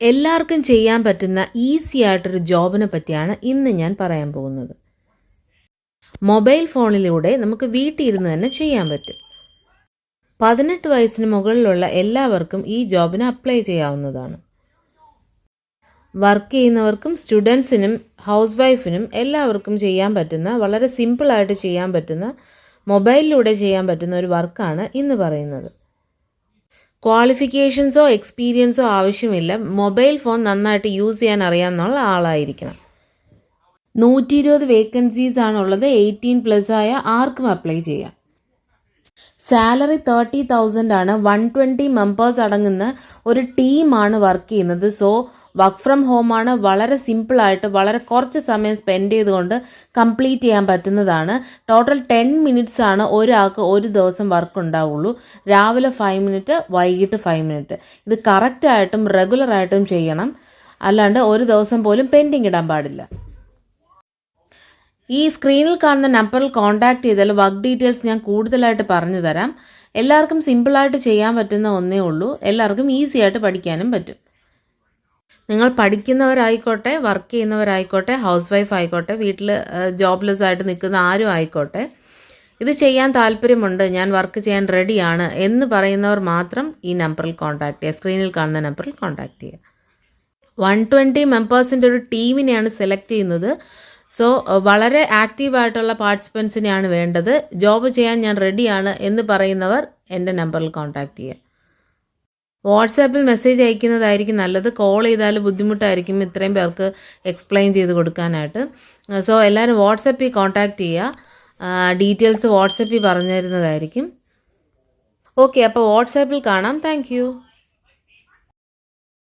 എല്ലാവർക്കും ചെയ്യാൻ പറ്റുന്ന ഈസി ആയിട്ടൊരു ജോബിനെ പറ്റിയാണ് ഇന്ന് ഞാൻ പറയാൻ പോകുന്നത്. മൊബൈൽ ഫോണിലൂടെ നമുക്ക് വീട്ടിൽ ഇരുന്ന് തന്നെ ചെയ്യാൻ പറ്റും. പതിനെട്ട് വയസ്സിന് മുകളിലുള്ള എല്ലാവർക്കും ഈ ജോബിന് അപ്ലൈ ചെയ്യാവുന്നതാണ്. വർക്ക് ചെയ്യുന്നവർക്കും സ്റ്റുഡൻസിനും ഹൗസ് വൈഫിനും എല്ലാവർക്കും ചെയ്യാൻ പറ്റുന്ന വളരെ സിമ്പിളായിട്ട് ചെയ്യാൻ പറ്റുന്ന മൊബൈലിലൂടെ ചെയ്യാൻ പറ്റുന്ന ഒരു വർക്കാണ് ഇന്ന് പറയുന്നത്. ക്വാളിഫിക്കേഷൻസോ എക്സ്പീരിയൻസോ ആവശ്യമില്ല. മൊബൈൽ ഫോൺ നന്നായിട്ട് യൂസ് ചെയ്യാൻ അറിയാവുന്ന ആളായിരിക്കണം. നൂറ്റി ഇരുപത് വേക്കൻസീസ് ആണുള്ളത്. എയ്റ്റീൻ പ്ലസ് ആയ ആർക്കും അപ്ലൈ ചെയ്യാം. സാലറി തേർട്ടി തൗസൻഡ് ആണ്. വൺ ട്വന്റി മെമ്പേഴ്സ് അടങ്ങുന്ന ഒരു ടീമാണ് വർക്ക് ചെയ്യുന്നത്. സോ വർക്ക് ഫ്രം ഹോം ആണ് വളരെ സിമ്പിളായിട്ട് വളരെ കുറച്ച് സമയം സ്പെൻഡ് ചെയ്തുകൊണ്ട് കംപ്ലീറ്റ് ചെയ്യാൻ പറ്റുന്നതാണ്. ടോട്ടൽ ടെൻ മിനിറ്റ്സ് ആണ് ഒരാൾക്ക് ഒരു ദിവസം വർക്ക് ഉണ്ടാവുള്ളൂ. രാവിലെ ഫൈവ് മിനിറ്റ് വൈകിട്ട് ഫൈവ് മിനിറ്റ് ഇത് കറക്റ്റായിട്ടും റെഗുലറായിട്ടും ചെയ്യണം. അല്ലാണ്ട് ഒരു ദിവസം പോലും പെൻഡിങ് ഇടാൻ പാടില്ല. ഈ സ്ക്രീനിൽ കാണുന്ന നമ്പറിൽ കോൺടാക്ട് ചെയ്താൽ വർക്ക് ഡീറ്റെയിൽസ് ഞാൻ കൂടുതലായിട്ട് പറഞ്ഞു തരാം എല്ലാവർക്കും സിമ്പിളായിട്ട് ചെയ്യാൻ പറ്റുന്ന ഒന്നേ ഉള്ളൂ. എല്ലാവർക്കും ഈസി ആയിട്ട് പഠിക്കാനും പറ്റും. നിങ്ങൾ പഠിക്കുന്നവരായിക്കോട്ടെ വർക്ക് ചെയ്യുന്നവരായിക്കോട്ടെ ഹൗസ് വൈഫ് ആയിക്കോട്ടെ വീട്ടിൽ ജോബ്ലെസ് ആയിട്ട് നിൽക്കുന്ന ആരും ആയിക്കോട്ടെ ഇത് ചെയ്യാൻ താല്പര്യമുണ്ട് ഞാൻ വർക്ക് ചെയ്യാൻ റെഡിയാണ് എന്ന് പറയുന്നവർ മാത്രം ഈ നമ്പറിൽ കോൺടാക്ട് ചെയ്യുക. സ്ക്രീനിൽ കാണുന്ന നമ്പറിൽ കോൺടാക്ട് ചെയ്യുക. വൺ ട്വന്റി മെമ്പേഴ്സിന്റെ ഒരു ടീമിനെയാണ് സെലക്ട് ചെയ്യുന്നത്. സോ വളരെ ആക്റ്റീവായിട്ടുള്ള പാർട്ടിസിപ്പൻസിനെയാണ് വേണ്ടത്. ജോബ് ചെയ്യാൻ ഞാൻ റെഡിയാണ് എന്ന് പറയുന്നവർ എന്റെ നമ്പറിൽ കോൺടാക്ട് ചെയ്യുക. വാട്സാപ്പിൽ മെസ്സേജ് അയക്കുന്നതായിരിക്കും നല്ലത്. കോൾ ചെയ്താൽ ബുദ്ധിമുട്ടായിരിക്കും ഇത്രയും പേർക്ക് എക്സ്പ്ലെയിൻ ചെയ്ത് കൊടുക്കാനായിട്ട്. സോ എല്ലാവരും വാട്സപ്പിൽ കോൺടാക്റ്റ് ചെയ്യുക. ഡീറ്റെയിൽസ് വാട്സപ്പിൽ പറഞ്ഞു തരുന്നതായിരിക്കും ഓക്കെ അപ്പോൾ വാട്സാപ്പിൽ കാണാം. താങ്ക്